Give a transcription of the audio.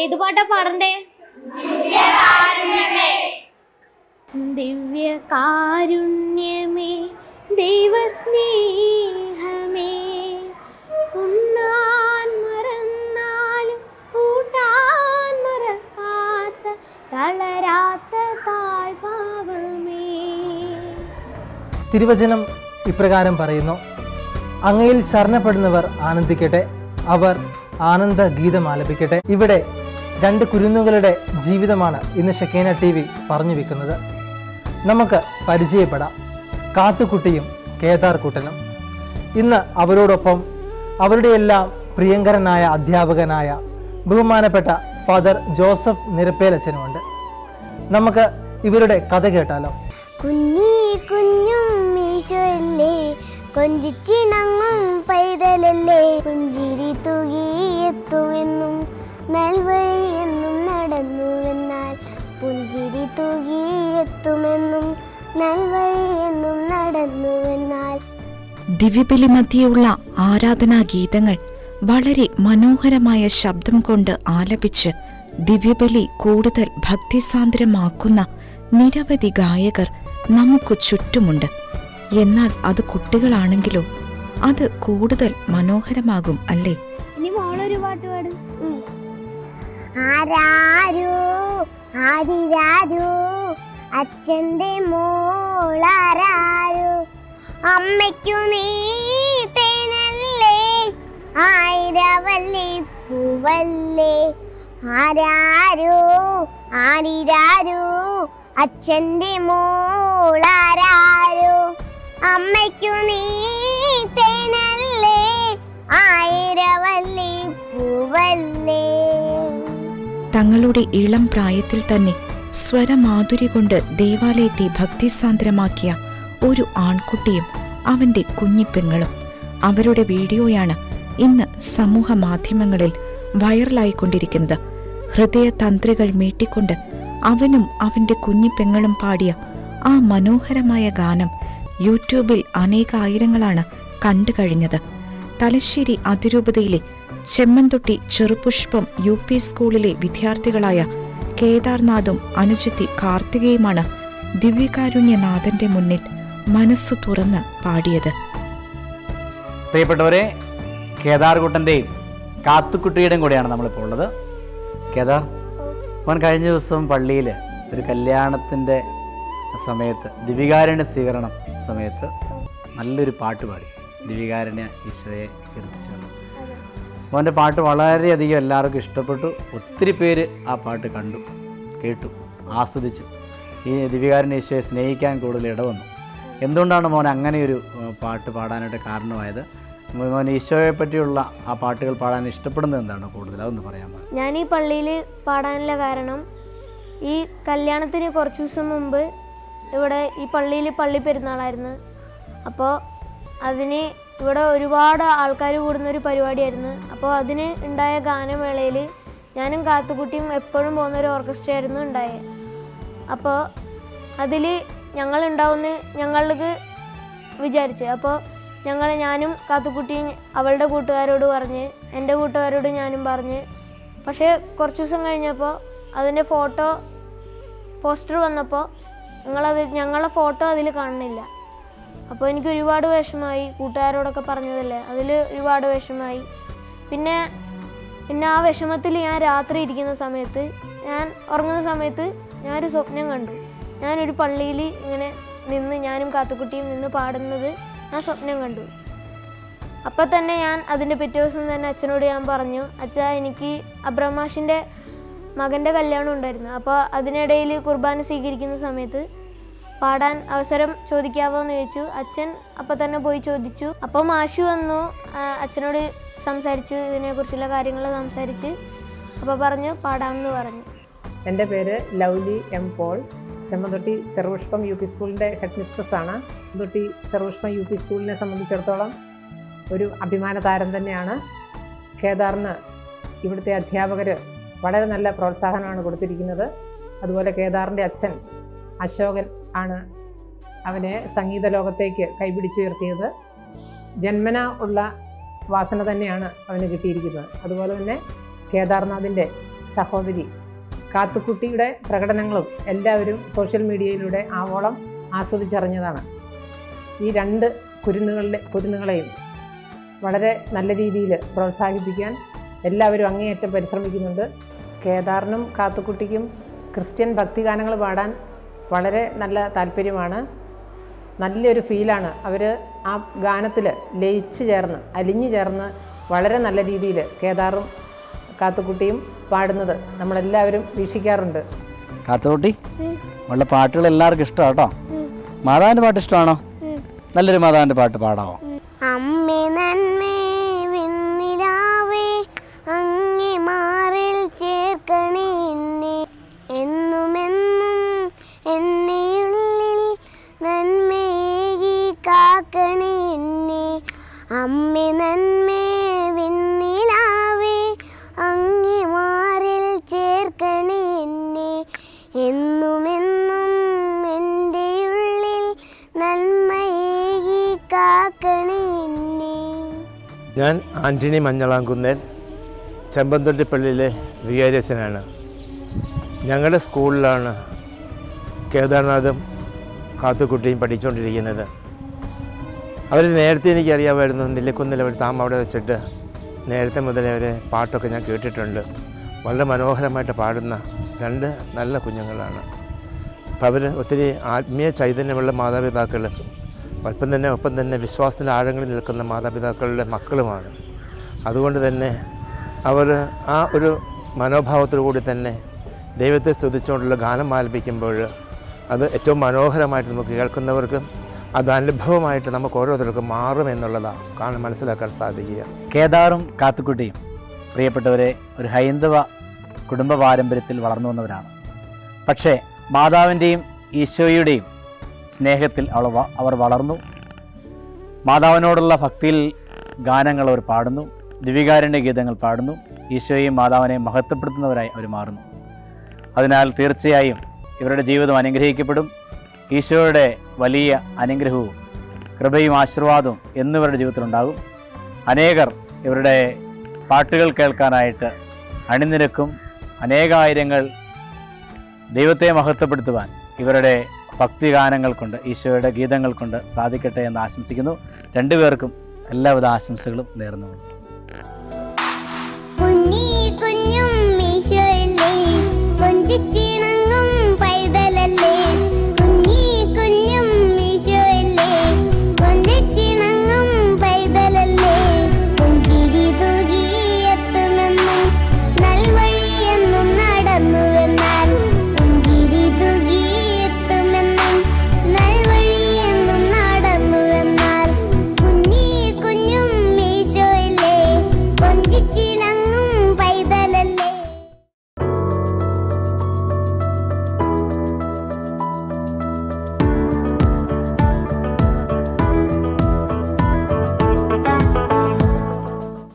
ഏത് പാട്ടാ പാടണ്ടേ? ദിവ്യ കാരുണ്യമേ ദൈവസ്നേഹമേ. ഉണ്ണാൻ മറന്നാലും ഊട്ടാൻ മറക്കാത്ത തളരാത്ത താഴ്ഭാവമേ. തിരുവചനം ഇപ്രകാരം പറയുന്നു. അങ്ങയിൽ ശരണപ്പെടുന്നവർ ആനന്ദിക്കട്ടെ അവർ ആനന്ദ ഗീതം ആലപിക്കട്ടെ. ഇവിടെ രണ്ട് കുരുന്നുകളുടെ ജീവിതമാണ് ഇന്ന് ഷെക്കേന ടി വി പറഞ്ഞു വെക്കുന്നത്. നമുക്ക് പരിചയപ്പെടാം. കാത്തുക്കുട്ടിയും കേദാർകുട്ടനും ഇന്ന് അവരോടൊപ്പം അവരുടെ എല്ലാം പ്രിയങ്കരനായ അധ്യാപകനായ ബഹുമാനപ്പെട്ട ഫാദർ ജോസഫ് നിരപ്പേലച്ചനുമുണ്ട്. നമുക്ക് ഇവരുടെ കഥ കേട്ടാലോ? കൊഞ്ചിച്ചിണങ്ങും പൈതലല്ലേ? പുഞ്ചിരി തൂകിയെത്തുമെന്നും നൽവഴിയെന്നും നടന്നുവെന്നാൽ പുഞ്ചിരി തൂകിയെത്തുമെന്നും നൽവഴിയെന്നും നടന്നുവെന്നാൽ ദിവ്യബലി മധ്യയുള്ള ആരാധനാ ഗീതങ്ങൾ വളരെ മനോഹരമായ ശബ്ദം കൊണ്ട് ആലപിച്ച് ദിവ്യബലി കൂടുതൽ ഭക്തിസാന്ദ്രമാക്കുന്ന നിരവധി ഗായകർ നമുക്ക് ചുറ്റുമുണ്ട്. എന്നാൽ അത് കുട്ടികളാണെങ്കിലോ അത് കൂടുതൽ മനോഹരമാകും അല്ലേ? ഇനി മോളൊരു പാട്ട് പാടും. ആരാരോ ആരിരാരോ അച്ഛന്റെ മോളാരാരോ? അമ്മയ്ക്കു നീ തേനല്ലേ? ആയിരവല്ലി പൂവല്ലേ? ആരാരു ആരിരാരോ അച്ഛന്റെ മോളാരാരോ തങ്ങളുടെ ഇളം പ്രായത്തിൽ തന്നെ സ്വരമാധുരി കൊണ്ട് ദേവാലയത്തെ ഭക്തിസാന്ദ്രമാക്കിയ ഒരു ആൺകുട്ടിയും അവന്റെ കുഞ്ഞിപ്പെങ്ങളും. അവരുടെ വീഡിയോയാണ് ഇന്ന് സമൂഹ മാധ്യമങ്ങളിൽ വൈറലായിക്കൊണ്ടിരിക്കുന്നത്. ഹൃദയതന്ത്രികൾ മീട്ടിക്കൊണ്ട് അവനും അവന്റെ കുഞ്ഞിപ്പെങ്ങളും പാടിയ ആ മനോഹരമായ ഗാനം യൂട്യൂബിൽ അനേകായിരങ്ങളാണ് കണ്ടു കഴിഞ്ഞത് തലശ്ശേരി അതിരൂപതയിലെ ചെമ്മന്തൊട്ടി ചെറുപുഷ്പം യു പി സ്കൂളിലെ വിദ്യാർത്ഥികളായ കേദാർനാഥും അനുജത്തി കാർത്തികയുമാണ് ദിവ്യകാരുണ്യനാഥന്റെ മുന്നിൽ മനസ്സ് തുറന്ന് പാടിയത്. പ്രിയപ്പെട്ടവരെ കേദാർകുട്ടന്റെയും കാത്തുക്കുട്ടിയുടെയും കൂടെയാണ് നമ്മളിപ്പോൾ ഉള്ളത്. കേദാർ അവൻ കഴിഞ്ഞ ദിവസം പള്ളിയിൽ ഒരു കല്യാണത്തിന്റെ സമയത്ത് ദിവികാരുണ്യ സ്വീകരണം സമയത്ത് നല്ലൊരു പാട്ട് പാടി. ദിവികാരുണ്യ ഈശോയെ കീർത്തിച്ചുകൊണ്ട് അവന്റെ പാട്ട് വളരെയധികം എല്ലാവർക്കും ഇഷ്ടപ്പെട്ടു. ഒത്തിരി പേര് ആ പാട്ട് കണ്ടു കേട്ടു ആസ്വദിച്ചു. ഈ ദിവികാരുണ്യ ഈശോയെ സ്നേഹിക്കാൻ കൂടുതൽ ഇടവന്നു. എന്തുകൊണ്ടാണ് മോൻ അങ്ങനെയൊരു പാട്ട് പാടാനായിട്ട് കാരണമായത്? മോൻ ഈശോയെ പറ്റിയുള്ള ആ പാട്ടുകൾ പാടാൻ ഇഷ്ടപ്പെടുന്നത് എന്താണ്? കൂടുതൽ അതൊന്ന് പറയാമോ ഞാൻ ഈ പള്ളിയിൽ പാടാനുള്ള കാരണം ഈ കല്യാണത്തിന് കുറച്ച് ദിവസം മുമ്പ് ഇവിടെ ഈ പള്ളിയിൽ പള്ളി പെരുന്നാളായിരുന്നു. അപ്പോൾ അതിന് ഇവിടെ ഒരുപാട് ആൾക്കാർ കൂടുന്ന ഒരു പരിപാടിയായിരുന്നു. അപ്പോൾ അതിന് ഉണ്ടായ ഗാനമേളയിൽ ഞാനും കാത്തുകുട്ടിയും എപ്പോഴും പോകുന്ന ഒരു ഓർക്കസ്ട്രയായിരുന്നു ഉണ്ടായത് അപ്പോൾ അതിൽ ഞങ്ങൾ ഉണ്ടാവുമെന്ന് ഞങ്ങൾക്ക് വിചാരിച്ചു. അപ്പോൾ ഞങ്ങൾ ഞാനും കാത്തുക്കുട്ടിയും അവളുടെ കൂട്ടുകാരോട് പറഞ്ഞ് എന്റെ കൂട്ടുകാരോട് ഞാനും പറഞ്ഞ്. പക്ഷേ കുറച്ച് ദിവസം കഴിഞ്ഞപ്പോൾ അതിന്റെ ഫോട്ടോ പോസ്റ്റർ വന്നപ്പോൾ ഞങ്ങളത് ഞങ്ങളുടെ ഫോട്ടോ അതിൽ കാണുന്നില്ല. അപ്പോൾ എനിക്ക് ഒരുപാട് വിഷമമായി കൂട്ടുകാരോടൊക്കെ പറഞ്ഞതല്ലേ? അതിൽ ഒരുപാട് വിഷമമായി. പിന്നെ പിന്നെ ആ വിഷമത്തിൽ ഞാൻ രാത്രി ഇരിക്കുന്ന സമയത്ത് ഞാൻ ഉറങ്ങുന്ന സമയത്ത് ഞാനൊരു സ്വപ്നം കണ്ടു. ഞാനൊരു പള്ളിയിൽ ഇങ്ങനെ നിന്ന് ഞാനും കാത്തുക്കുട്ടിയും നിന്ന് പാടുന്നത് ഞാൻ സ്വപ്നം കണ്ടു. അപ്പം തന്നെ ഞാൻ അതിന്റെ പിറ്റേ ദിവസം തന്നെ അച്ഛനോട് ഞാൻ പറഞ്ഞു അച്ഛാ എനിക്ക് അബ്രഹ്മാഷിന്റെ മകന്റെ കല്യാണം ഉണ്ടായിരുന്നു. അപ്പോൾ അതിനിടയിൽ കുർബാന സ്വീകരിക്കുന്ന സമയത്ത് പാടാൻ അവസരം ചോദിക്കാവോ എന്ന് ചോദിച്ചു. അച്ഛൻ അപ്പം തന്നെ പോയി ചോദിച്ചു. അപ്പോൾ മാഷു വന്നു. അച്ഛനോട് സംസാരിച്ചു. ഇതിനെക്കുറിച്ചുള്ള കാര്യങ്ങൾ സംസാരിച്ച് അപ്പോൾ പറഞ്ഞു പാടാമെന്ന് പറഞ്ഞു. എന്റെ പേര് Lovely M Paul. Chemmathotti Cherupushpam U P സ്കൂളിന്റെ ഹെഡ് മിസ്ട്രസ് ആണ് ചെമ്മതൊട്ടി ചെറുപുഷ്പം യു പി സ്കൂളിനെ സംബന്ധിച്ചിടത്തോളം ഒരു അഭിമാന താരം തന്നെയാണ്. കേദാറിന് ഇവിടുത്തെ അധ്യാപകർ വളരെ നല്ല പ്രോത്സാഹനമാണ് കൊടുത്തിരിക്കുന്നത്. അതുപോലെ കേദാറിന്റെ അച്ഛൻ അശോകൻ ആണ് അവനെ സംഗീത ലോകത്തേക്ക് കൈപിടിച്ചുയർത്തിയത് ജന്മന ഉള്ള വാസന തന്നെയാണ് അവന് കിട്ടിയിരിക്കുന്നത്. അതുപോലെ തന്നെ കേദാർനാഥിന്റെ സഹോദരി കാത്തുക്കുട്ടിയുടെ പ്രകടനങ്ങളും എല്ലാവരും സോഷ്യൽ മീഡിയയിലൂടെ ആവോളം ആസ്വദിച്ചറിഞ്ഞതാണ്. ഈ രണ്ട് കുരുന്നുകളിലെ കുരുന്നുകളെയും വളരെ നല്ല രീതിയിൽ പ്രോത്സാഹിപ്പിക്കാൻ എല്ലാവരും അങ്ങേയറ്റം പരിശ്രമിക്കുന്നുണ്ട്. കേദാറിനും കാത്തുക്കുട്ടിക്കും ക്രിസ്ത്യൻ ഭക്തിഗാനങ്ങൾ പാടാൻ വളരെ നല്ല താല്പര്യമാണ്. നല്ലൊരു ഫീലാണ് അവർ ആ ഗാനത്തിൽ ലയിച്ച് ചേർന്ന് അലിഞ്ഞു ചേർന്ന് വളരെ നല്ല രീതിയിൽ കേദാറും കാത്തുക്കുട്ടിയും പാടുന്നത് നമ്മളെല്ലാവരും വീക്ഷിക്കാറുണ്ട്. കാത്തുകുട്ടി ഉള്ള പാട്ടുകൾ എല്ലാവർക്കും ഇഷ്ടമാണ് കേട്ടോ. മാതാവിന്റെ പാട്ട് ഇഷ്ടമാണോ? നല്ലൊരു മാതാവിന്റെ പാട്ട് പാടാമോ അമ്മേ ഞാൻ ആന്റണി മഞ്ഞളാംകുന്നേൽ ചെമ്പന്തൊട്ടിപ്പള്ളിയിലെ വികാരിയച്ഛനാണ്. ഞങ്ങളുടെ സ്കൂളിലാണ് കേദാർനാഥും കാത്തുക്കുട്ടിയും പഠിച്ചുകൊണ്ടിരിക്കുന്നത്. അവർ നേരത്തെ എനിക്കറിയാമായിരുന്നു നെല്ലിക്കുന്നിൽ അവർ താമ അവിടെ വെച്ചിട്ട് നേരത്തെ മുതലേ അവരെ പാട്ടൊക്കെ ഞാൻ കേട്ടിട്ടുണ്ട്. വളരെ മനോഹരമായിട്ട് പാടുന്ന രണ്ട് നല്ല കുഞ്ഞുങ്ങളാണ്. അപ്പം അവർ ഒത്തിരി ആത്മീയ ചൈതന്യമുള്ള മാതാപിതാക്കൾ ഒപ്പം തന്നെ ഒപ്പം തന്നെ വിശ്വാസത്തിന്റെ ആഴങ്ങളിൽ നിൽക്കുന്ന മാതാപിതാക്കളുടെ മക്കളുമാണ്. അതുകൊണ്ട് തന്നെ അവർ ആ ഒരു മനോഭാവത്തോടു കൂടി തന്നെ ദൈവത്തെ സ്തുതിച്ചുകൊണ്ടുള്ള ഗാനം ആലപിക്കുമ്പോൾ അത് ഏറ്റവും മനോഹരമായിട്ട് നമുക്ക് കേൾക്കുന്നവർക്കും അത് അനുഭവമായിട്ട് നമുക്ക് ഓരോരുത്തർക്കും മാറും എന്നുള്ളതാണ് കാണാൻ മനസ്സിലാക്കാൻ സാധിക്കുക. കേദാറും കാത്തുക്കുട്ടിയും പ്രിയപ്പെട്ടവരെ ഒരു ഹൈന്ദവ കുടുംബ പാരമ്പര്യത്തിൽ വളർന്നു വന്നവരാണ്. പക്ഷേ മാതാവിന്റെയും ഈശോയുടെയും സ്നേഹത്തിൽ അവൾ അവർ വളർന്നു. മാതാവിനോടുള്ള ഭക്തിയിൽ ഗാനങ്ങൾ അവർ പാടുന്നു. ദിവികാരന്റെ ഗീതങ്ങൾ പാടുന്നു. ഈശോയെയും മാതാവിനെയും മഹത്വപ്പെടുത്തുന്നവരായി അവർ മാറുന്നു. അതിനാൽ തീർച്ചയായും ഇവരുടെ ജീവിതം അനുഗ്രഹിക്കപ്പെടും. ഈശോയുടെ വലിയ അനുഗ്രഹവും കൃപയും ആശീർവാദവും എന്നിവരുടെ ജീവിതത്തിലുണ്ടാകും. അനേകർ ഇവരുടെ പാട്ടുകൾ കേൾക്കാനായിട്ട് അണിനിരക്കും. അനേകായിരങ്ങൾ ദൈവത്തെ മഹത്വപ്പെടുത്തുവാൻ ഇവരുടെ ഭക്തിഗാനങ്ങൾ കൊണ്ട് ഈശോയുടെ ഗീതങ്ങൾ കൊണ്ട് സാധിക്കട്ടെ എന്ന് ആശംസിക്കുന്നു. രണ്ടുപേർക്കും എല്ലാവിധ ആശംസകളും നേർന്നു കുഞ്ഞി കുഞ്ഞും ഈശോയില്ലേ?